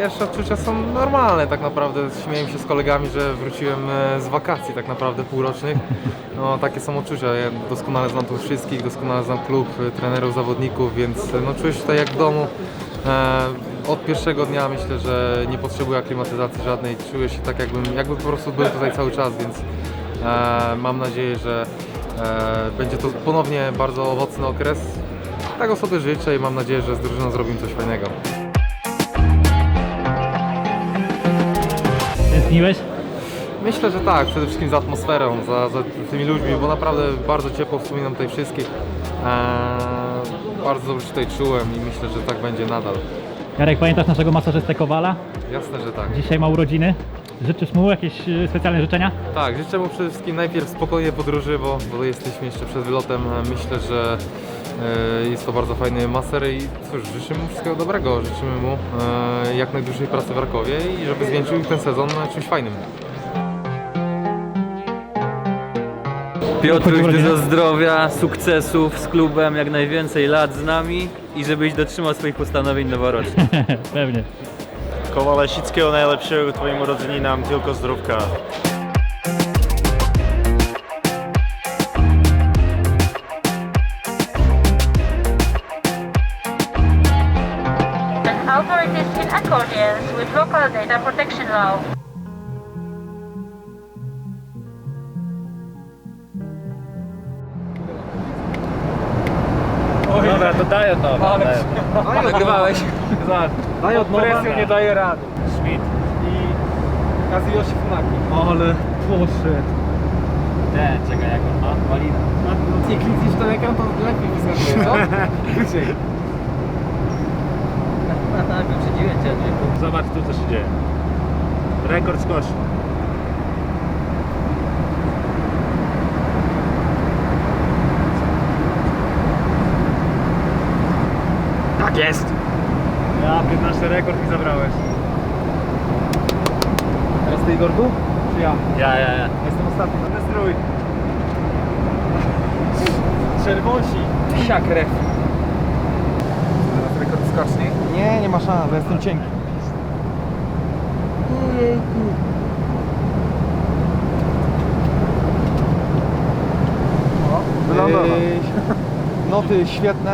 Pierwsze odczucia są normalne tak naprawdę. Śmieję się z kolegami, że wróciłem e, z wakacji tak naprawdę półrocznych. No takie są odczucia. Ja doskonale znam tu wszystkich, doskonale znam klub, e, trenerów, zawodników, więc e, no czuję się tutaj jak w domu. Od pierwszego dnia myślę, że nie potrzebuję aklimatyzacji żadnej. Czuję się tak jakbym, jakby po prostu był tutaj cały czas, więc mam nadzieję, że będzie to ponownie bardzo owocny okres. Tego sobie życzę i mam nadzieję, że z drużyną zrobimy coś fajnego. Tęskniłeś? Myślę, że tak, przede wszystkim za atmosferą, za, za tymi ludźmi, bo naprawdę bardzo ciepło wspominam tutaj wszystkich. Eee, bardzo dobrze się tutaj czułem i myślę, że tak będzie nadal. Jarek, pamiętasz naszego masażystę Kowala? Jasne, że tak. Dzisiaj ma urodziny. Życzysz mu jakieś e, specjalne życzenia? Tak, życzę mu przede wszystkim najpierw spokojnej podróży, bo, bo jesteśmy jeszcze przed wylotem. Myślę, że jest to bardzo fajny maser i cóż, życzymy mu wszystkiego dobrego. Życzymy mu e, jak najdłuższej pracy w Rakowie i żeby zwieńczył ten sezon e, czymś fajnym. Piotruś, Chodzi o dużo zdrowia, sukcesów z klubem, jak najwięcej lat z nami i żebyś dotrzymał swoich postanowień noworocznych. Pewnie. Kowale, wszystkiego najlepszego Twoim urodzeninam, tylko zdrówka. In accordance with local data protection law. Dobra, to daj od nowa. Nagrywałeś? Daj od nowa. Presją nie daje rady. Schmidt. I Kazuyoshi Funaki. Ale poszedł. Ten, czekaj, jak on ma? Malina. Nie klikniesz ten ekran, to lepiej wyskakuje, co? Wyciej. Wyprzedziłem cię, Zobacz tu, co się dzieje. Rekord skoszy. Tak jest! Ja 15 rekord mi zabrałeś. Teraz ty Igorku? Czy ja? Ja, ja, ja. Jestem ostatni, będę strój. Czerwosi. Psia krew. Teraz rekord skoczni? Nie ma szans, ja jestem cienki. Wylądował. Noty świetne.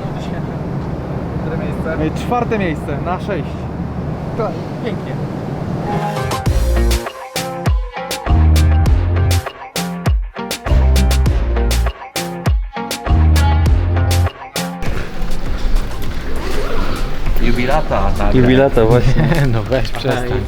Noty świetne. Które miejsce? Czwarte miejsce na sześć. To pięknie. jubilata. Jubilata tak. właśnie. No weź przestań.